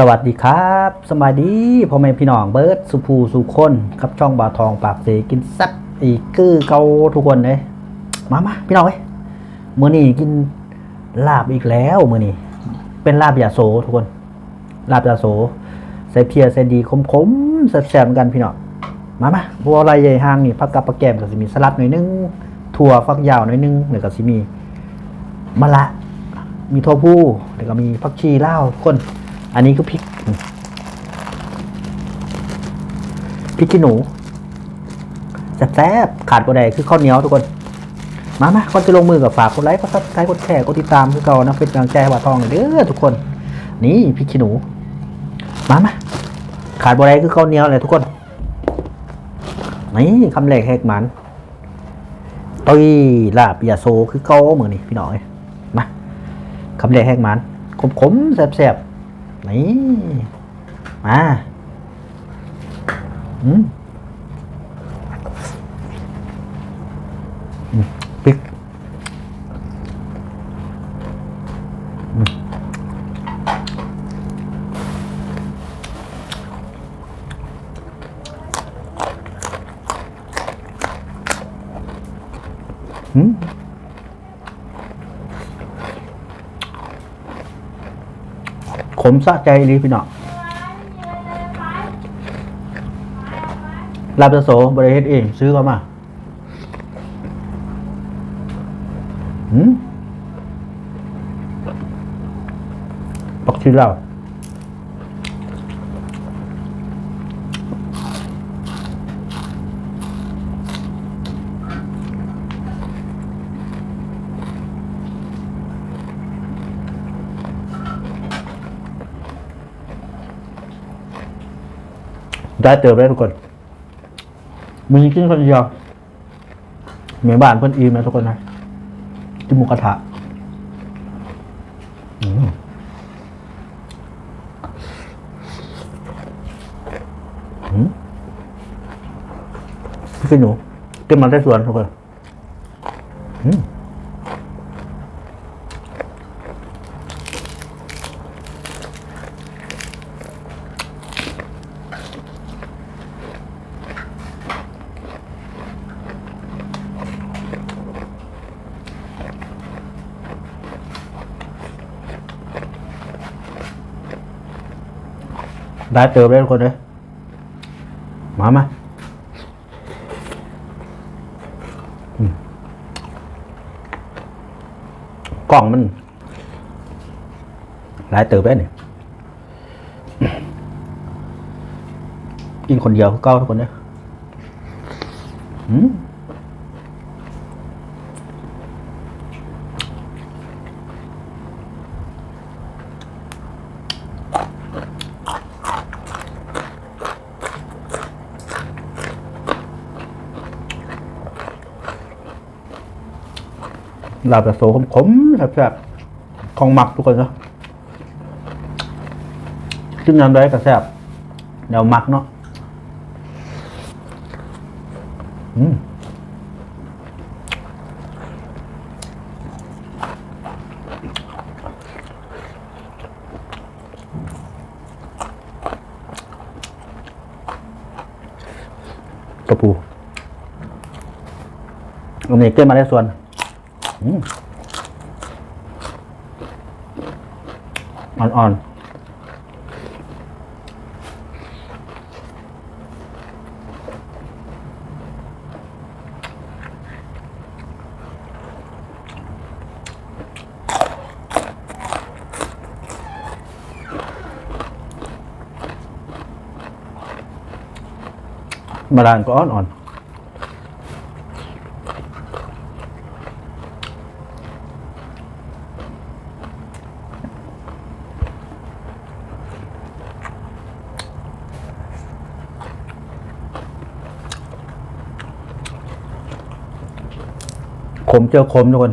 สวัสดีครับสบายดีพ่อแม่พี่น้องเบิร์ดสุภูสุคนครับช่องบาทองปากเสกินซับอีกคือเกาทุกคนเลยมามาพี่น้องเว้ยมื้อนี้กินลาบอีกแล้วมื้อนี้เป็นลาบยาโสทุกคน ลาบยาโสใส่เพียใส่ดีคมๆแซ่บๆกันพี่น้องมามาบัวลายใหญ่ห้างนี่ผักกับปลาแกมก็สิมีสลัดหน่อยนึงถั่วฟักยาวหน่อยนึงแล้วก็สิมีมะละ มีถั่วพูแล้วก็มีผักชีลาทุกคน อันนี้ก็พริกพริกขี้หนูแซ่บๆขาดบ่ได้คือข้าวเหนียวทุกคน มามาก่อนจะลงมือกับฝากกดไลค์กดซับสไครต์กดแชร์กดติดตามคือเก่านะเป็นกำลังใจให้ว่าทองเด้อทุกคน นี่พริกขี้หนู มามาขาดบ่ได้คือข้าวเหนียวเลยทุกคนนี่คำแรกแหกหมันตุยลาบยาโซคือเก่าเหมือนนี่พี่น้องเอ้ยมาคำแรกแหกหมันขมๆแซ่บๆ นี่ มาอืมอืมพริก ขมสะใจรีพี่น้องลาบจะโสบริเฮ็ดเอง ซื้อเข้ามาหืมปักชีลา ได้เติมได้ทุกคนมึงกินคนเดียวเมือนบ้านเพื่อนอีมนะทุกคนนะกินหมูกระทะอืมอืมพี่กินหนูกินมันได้สวนทุกคนอืม ได้เติมได้ทุกคนเลยมามาอืมกล่องมันหลายเติมได้เนี่ยกินคนเดียวก็เก้าทุกคนเนี่ยอืม ลาบแบบโซขมๆแซ่บๆของหมักทุกคนเนาะขึ้นน้ำได้ก็แซ่บเดี๋ยวหมักเนาะอืมกระปูอันนี้เกินมาได้ส่วน อืมอ่อนๆมาดานก็อ่อนๆ ขมเจอขมทุกคน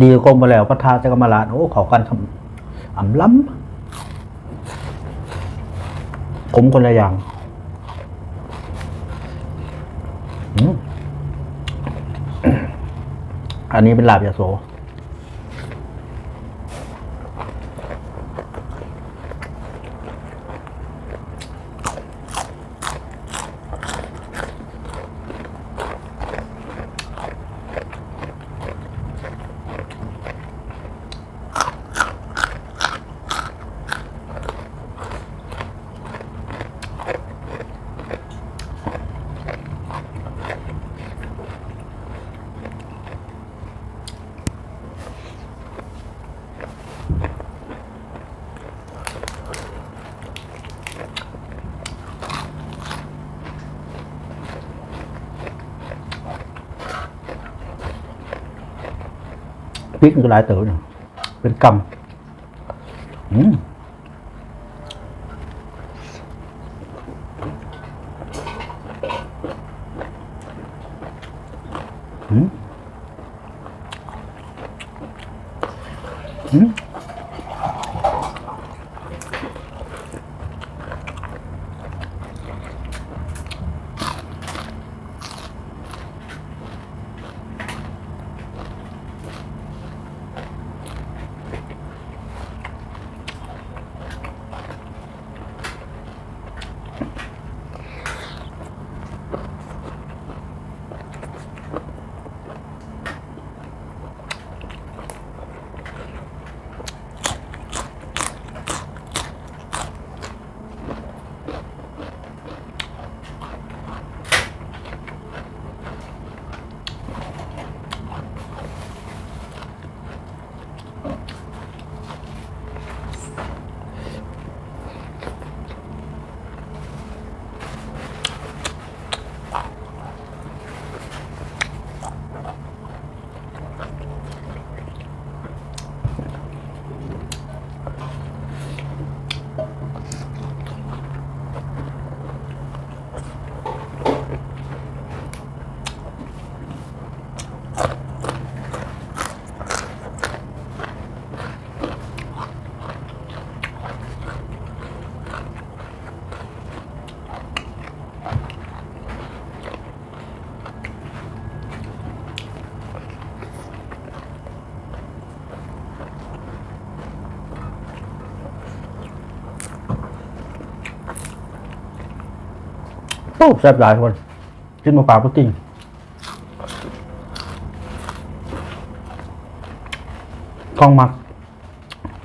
ดีกว่าขมมาแล้วพัทธาจะกำมาลาโอ้ขอกันทำอ่ำล้ำขมคนละอย่างอันนี้เป็นลาบยาโส พริกมันก็หล อ้แซ่บหลายคนกินมาปลาพุดดิ้งกล้องมัก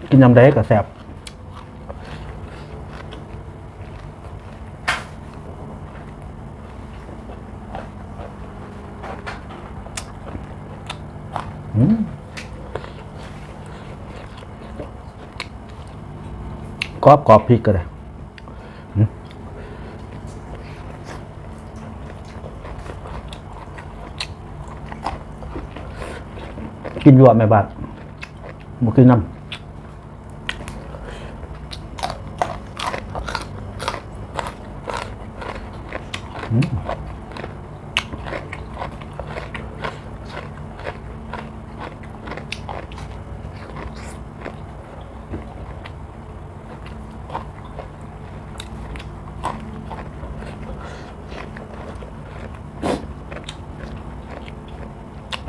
กินยำได้กับแซ่บอืมกรอบกรอบพริกก็ได้ กินยั่วแม่บาดบ่กินน้ำอืม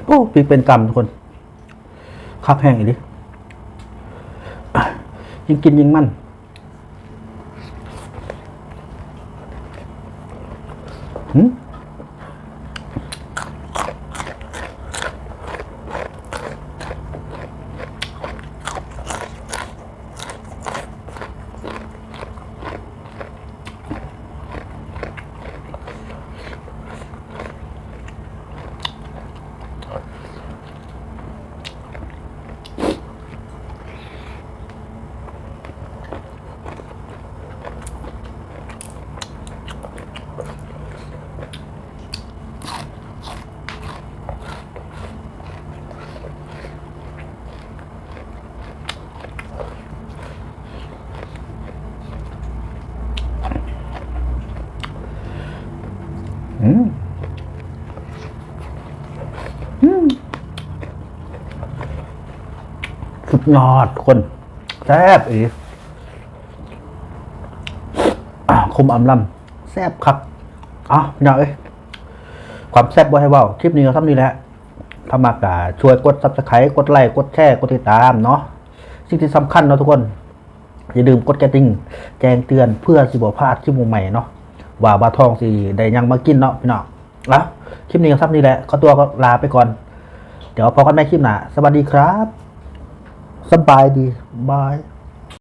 โอ้พริกเป็นกรรมทุกคน คักแห้งอีกดิยิ่งกินยิ่งมัน ยอดคนแซ่บอีกอะคมอำลำแซ่บครับอะพี่น้องเอ้ยความแซ่บบ่ให้เว่าคลิปนี้ก็ทำนี้แหละถ้ามากกะช่วยกดซับสไครต์กดไลค์กดแชร์กดติดตามเนาะสิ่งที่สำคัญเนาะทุกคน อย่าลืมกดกระดิ่งแจ้งเตือนเพื่อสิบ่พลาดคลิปใหม่เนาะว่าบาทองสิได้ยังมากินเนาะพี่น้องแล้วคลิปนี้ก็ทำนี้แหละขอตัวก็ลาไปก่อน เดี๋ยวพอกันใหม่คลิปหน้าสวัสดีครับ สบายดีบาย